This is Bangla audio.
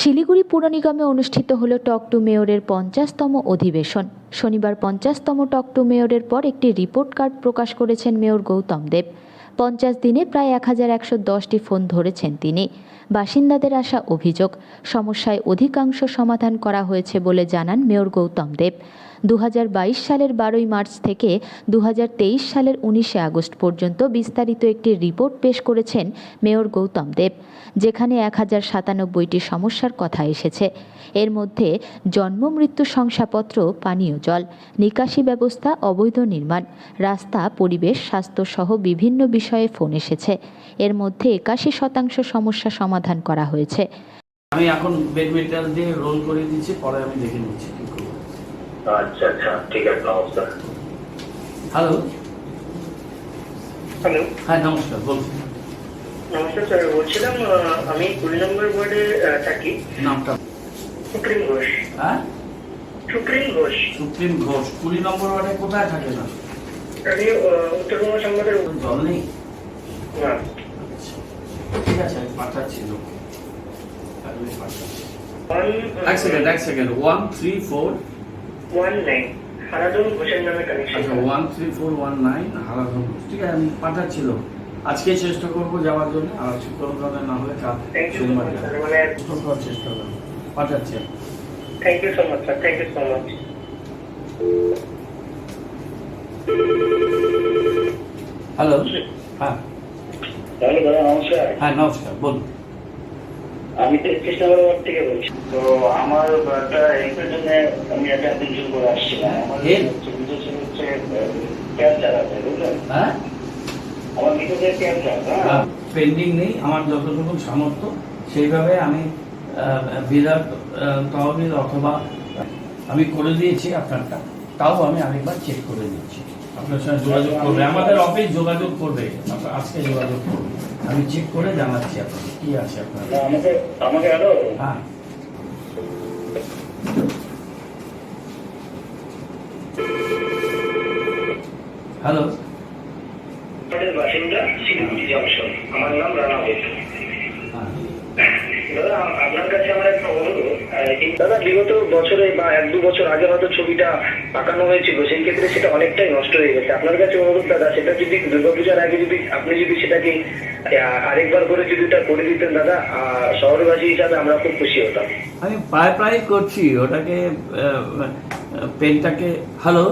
শিলিগুড়ি পুর নিগমে অনুষ্ঠিত হল টক টু মেয়রের পঞ্চাশতম অধিবেশন। শনিবার পঞ্চাশতম টক টু মেয়রের পর একটি রিপোর্ট কার্ড প্রকাশ করেছেন মেয়র গৌতম দেব। পঞ্চাশ দিনে প্রায় এক হাজার একশো দশটি ফোন ধরেছেন তিনি। বাসিন্দাদের আসা অভিযোগ, সমস্যায় অধিকাংশ সমাধান করা হয়েছে বলে জানান মেয়র গৌতম দেব। দু হাজার বাইশ সালের বারোই মার্চ থেকে দু হাজার তেইশ সালের উনিশে আগস্ট পর্যন্ত বিস্তারিত একটি রিপোর্ট পেশ করেছেন মেয়র গৌতম দেব, যেখানে এক হাজার সাতানব্বইটি সমস্যার কথা এসেছে। এর মধ্যে জন্ম, মৃত্যু শংসাপত্র, পানীয় জল, নিকাশি ব্যবস্থা, অবৈধ নির্মাণ, রাস্তা, পরিবেশ স্বাস্থ্যসহ বিভিন্ন বিষয়ে ফোন এসেছে। এর মধ্যে একাশি শতাংশ সমস্যা সমাধান করা হয়েছে। আমি এখন বেড মেটেরিয়াল দিয়ে রোল করে দিচ্ছি, পরে আমি দেখে নিচ্ছি আচ্ছা আচ্ছা ঠিক আছে নমস্কার। হ্যালো হ্যালো হ্যাঁ নমস্কার বলুন। নমস্কার স্যার বলছিলাম আমি কুড়ি নম্বর ওয়ার্ডে থাকি। নামটা? সুপ্রিম ঘোষ। হ্যাঁ? সুপ্রিম ঘোষ। সুপ্রিম ঘোষ কুড়ি নম্বর ওয়ার্ডে কোথায় থাকে না আমি উত্তরবঙ্গ সংবাদের জল নেই? না। আচ্ছা। ঠিক আছে আমি পাঠাচ্ছি লোক এক সেকেন্ড এক সেকেন্ড ওয়ান থ্রি ফোর আচ্ছা one three four one nine Haradhan ঠিক আছে আমি পাঠাচ্ছি আজকে চেষ্টা করব যাওয়ার জন্য। আর না হলে কাল শনিবার স্যার মানে চেষ্টা করার চেষ্টা করব। পাঠাচ্ছি। Thank you so much sir thank you so much hello হ্যাঁ। হ্যালো দাদা নমস্কার। হ্যাঁ নমস্কার বলুন। আমি নম্বর ওয়ার্ড থেকে বলছি। তো আমার একটা হেল্পের জন্য আমি একটা অ্যাপ্লিকেশন করে আসছিলাম। আমার Help? হচ্ছে ক্যান্সার আছে বুঝলেন? হ্যাঁ? আমার বিশেষ ক্যান্সার হ্যাঁ? পেন্ডিং নেই। আমার যতটুকু সামর্থ্য সেইভাবে আমি বিরাট তহবিল অথবা আমি করে দিয়েছি আপনারটা। তাও আমি আরেকবার চেক করে দিচ্ছি। আপনার সঙ্গে যোগাযোগ করবে। আমাদের অফিস যোগাযোগ করবে। আজকে যোগাযোগ করব আমি চেক করে জানাচ্ছি আপনাকে কি আছে আপনার? আমাকে আমাকে হ্যালো হ্যাঁ। হ্যালো। বাসিন্দা শিলিগুড়ি জংশন। আমার নাম রানা হ্যাঁ। দাদা আপনার কাছে আমার একটা অনুরোধ আহ, এই- দাদা, বিগত বছরে বা এক দু বছর আগে হয়তো ছবিটা পাকানো হয়েছিল, সেই ক্ষেত্রে সেটা অনেকটাই নষ্ট হয়ে গেছে। আপনার কাছে অনুরোধ, দাদা, সেটা যদি দুর্গাপূজার আগে যদি আপনি যদি সেটাকে আরেকবার করে যদি ওটা করে দিতেন, দাদা শহরবাসী হিসাবে আমরা খুব খুশি হতাম। আমি প্রায় প্রায় করছি, ওটাকে পেনটাকে, হ্যালো?